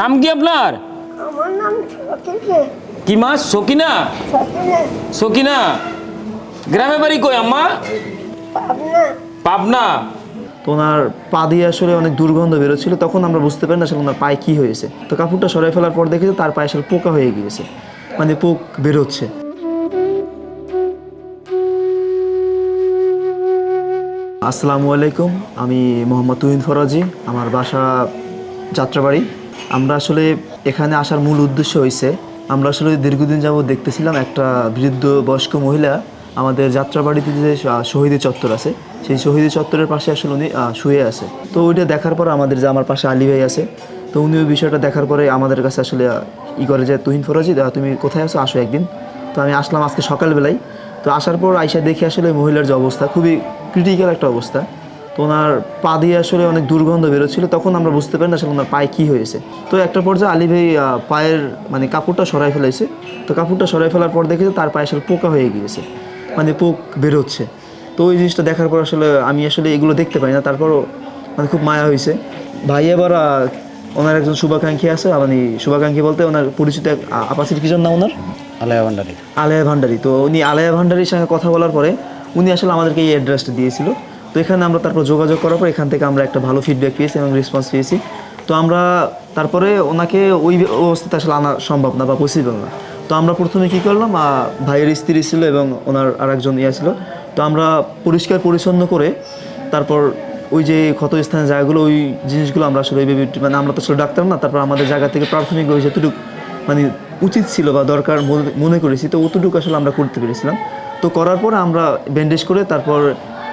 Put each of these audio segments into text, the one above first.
নাম কি আপনার? আমার নাম সতীশে কি মাস সকিনা? সকিনা। গ্রামে বাড়ি কই আম্মা? পাবনা। পাবনা। তো ওনার পা দিয়ে আসলে অনেক দুর্গন্ধ বেরোচ্ছিল তখন আমরা বুঝতে পারি না আসলে ওনার পায়ে কী হয়েছে। তো কাপড়টা সরাই ফেলার পর দেখেছি তার পায়ে আসলে পোকা হয়ে গিয়েছে মানে পোক বেরোচ্ছে। আসসালামু আলাইকুম আমি মোহাম্মদ তুহিন ফরাজি আমার বাসা যাত্রাবাড়ি। আমরা আসলে এখানে আসার মূল উদ্দেশ্য হয়েছে আমরা আসলে দীর্ঘদিন যাবত দেখতেছিলাম একটা বৃদ্ধ বয়স্ক মহিলা আমাদের যাত্রাবাড়িতে যে আহ, শহীদের চত্বর আছে সেই শহীদের চত্বরের পাশে আসলে উনি শুয়ে আছে। তো ওইটা দেখার পর আমাদের যে আমার পাশে আলী ভাই আছে তো উনি ওই বিষয়টা দেখার পরে আমাদের কাছে আসলে ই করে যে তুহিন ফরাজি তুমি কোথায় আছো? আসো একদিন। তো আমি আসলাম আজকে সকালবেলায়। তো আসার পর আইসা দেখে আসলে মহিলার যে অবস্থা খুবই ক্রিটিক্যাল একটা অবস্থা। তো ওনার পা দিয়ে আসলে অনেক দুর্গন্ধ বেরোচ্ছিল তখন আমরা বুঝতে পারি না আসলে ওনার পায়ে কী হয়েছে। তো একটা পর্যায়ে আলী ভাই পায়ের মানে কাপড়টা সরাই ফেলেছে। তো কাপড়টা সরাই ফেলার পর দেখে যে তার পায়ে আসলে পোকা হয়ে গিয়েছে মানে পোক বেরোচ্ছে। তো ওই জিনিসটা দেখার পর আসলে আমি আসলে এগুলো দেখতে পাই না তারপরও মানে খুব মায়া হয়েছে। ভাই এবার ওনার একজন শুভাকাঙ্ক্ষী আছে মানে শুভাকাঙ্ক্ষী বলতে ওনার পরিচিত এক আপাসির কি নাম ওনার? আলায়া ভান্ডারি। আলেয়া ভান্ডারি। তো উনি আলেয়া ভান্ডারির সঙ্গে কথা বলার পরে উনি আসলে আমাদেরকে এই অ্যাড্রেসটা দিয়েছিল। তো এখানে আমরা তারপর যোগাযোগ করার পর এখান থেকে আমরা একটা ভালো ফিডব্যাক পেয়েছি এবং রেসপন্স পেয়েছি। তো আমরা তারপরে ওনাকে ওই অবস্থাতে আসলে আনা সম্ভব না বা পসিবল না। তো আমরা প্রথমে কী করলাম ভাইয়ের স্ত্রী ছিল এবং ওনার আর একজন ইয়ে ছিল। তো আমরা পরিষ্কার পরিচ্ছন্ন করে তারপর ওই যে ক্ষত স্থানের জায়গাগুলো, ওই জিনিসগুলো আমরা আসলে মানে আমরা তো আসলে ডাক্তার না, তারপর আমাদের জায়গা থেকে প্রাথমিক ওই যতটুকু মানে উচিত ছিল বা দরকার মনে করেছি, তো অতটুকু আসলে আমরা করতে পেরেছিলাম। তো করার পর আমরা ব্যান্ডেজ করে তারপর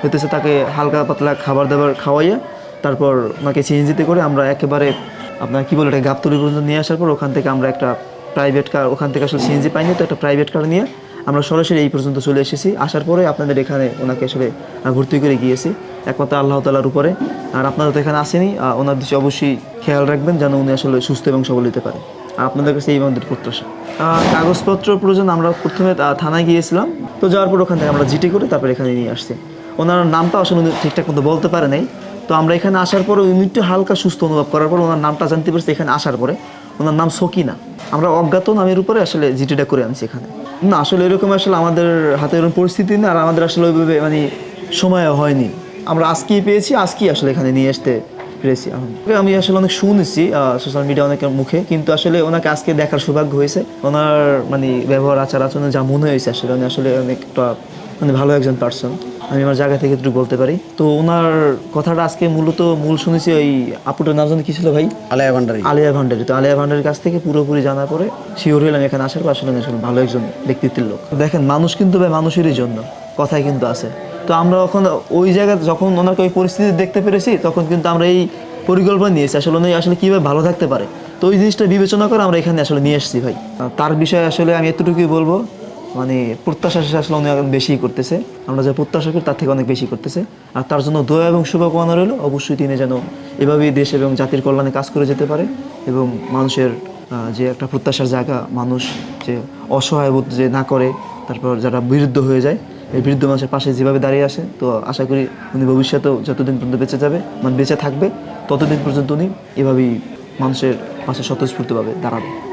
হইতেছে তাকে হালকা পাতলা খাবার দাবার খাওয়াইয়া তারপর ওনাকে সিএনজিতে করে আমরা একেবারে আপনার কি বলে এটা গাবতলি পর্যন্ত নিয়ে আসার পর ওখান থেকে আমরা একটা প্রাইভেট কার ওখান থেকে আসলে সিএনজি পাইনি তো একটা প্রাইভেট কার নিয়ে আমরা সরাসরি এই পর্যন্ত চলে এসেছি। আসার পরে আপনাদের এখানে ওনাকে আসলে ভর্তি করে গিয়েছি। একমাত্র আল্লাহ তালার উপরে। আর আপনারা তো এখানে আসেনি ওনার দিকে অবশ্যই খেয়াল রাখবেন যেন উনি আসলে সুস্থ এবং সবল হতে পারে। আর আপনাদের কাছে এই আমাদের প্রত্যাশা। কাগজপত্র প্রয়োজন আমরা প্রথমে থানায় গিয়েছিলাম। তো যাওয়ার পর ওখান থেকে আমরা জিটি করে তারপর এখানে নিয়ে আসছি। ওনার নামটা আসলে উনি ঠিকঠাক মতো বলতে পারে নাই। তো আমরা এখানে আসার পরে উনি একটু হালকা সুস্থ অনুভব করার পর ওনার নামটা জানতে পারছি এখানে আসার পরে। ওনার নাম সকিনা। আমরা অজ্ঞাত নামের উপরে আসলে জিটিটা করে আনছি এখানে। না, আসলে এরকম আসলে আমাদের হাতে এরকম পরিস্থিতি না, আর আমাদের আসলে ওইভাবে মানে সময় হয়নি। আমরা আজকেই পেয়েছি, আজকেই আসলে এখানে নিয়ে আসতে পেরেছি। আমি আসলে অনেক শুনেছি সোশ্যাল মিডিয়া অনেকের মুখে, কিন্তু আসলে ওনাকে আজকে দেখার সৌভাগ্য হয়েছে। ওনার মানে ব্যবহার আচার আচরণে যা মনে হয়েছে আসলে, উনি আসলে অনেকটা মানে ভালো একজন পার্সন আমি আমার জায়গা থেকে একটু বলতে পারি। তো ওনার কথাটা আজকে মূলত মূল শুনেছি ওই আপুটার নাম জানি কি ছিল ভাই? আলায়া ভান্ডারি। আলিয়া ভান্ডারি। তো আলিয়া ভান্ডারির কাছ থেকে পুরোপুরি জানার পরে শিওর হলাম এখানে আসার পর আসলে আসলে ভালো একজন ব্যক্তিত্বের লোক। দেখেন মানুষ কিন্তু ভাই মানুষেরই জন্য। কথাই কিন্তু আছে। তো আমরা এখন ওই জায়গায় যখন ওনাকে ওই পরিস্থিতি দেখতে পেরেছি তখন কিন্তু আমরা এই পরিকল্পনা নিয়েছি আসলে উনি আসলে কীভাবে ভালো থাকতে পারে? তো ওই জিনিসটা বিবেচনা করে আমরা এখানে আসলে নিয়ে এসেছি ভাই। তার বিষয়ে আসলে আমি এতটুকুই বলব মানে প্রত্যাশা সে আসলে অনেক বেশি করতেছে। আমরা যা প্রত্যাশা করি তার থেকে অনেক বেশি করতেছে। আর তার জন্য দোয়া এবং শুভকামনা রইল, অবশ্যই তিনি যেন এভাবেই দেশ এবং জাতির কল্যাণে কাজ করে যেতে পারে এবং মানুষের যে একটা প্রত্যাশার জায়গা, মানুষ যে অসহায় বোধ যে না করে, তারপর যারা বিরুদ্ধ হয়ে যায়, এই বৃদ্ধ মানুষের পাশে যেভাবে দাঁড়িয়ে আসে তো আশা করি উনি ভবিষ্যতেও যতদিন পর্যন্ত বেঁচে যাবে মানে বেঁচে থাকবে, ততদিন পর্যন্ত উনি এভাবেই মানুষের পাশে স্বতঃস্ফূর্তভাবে দাঁড়াবে।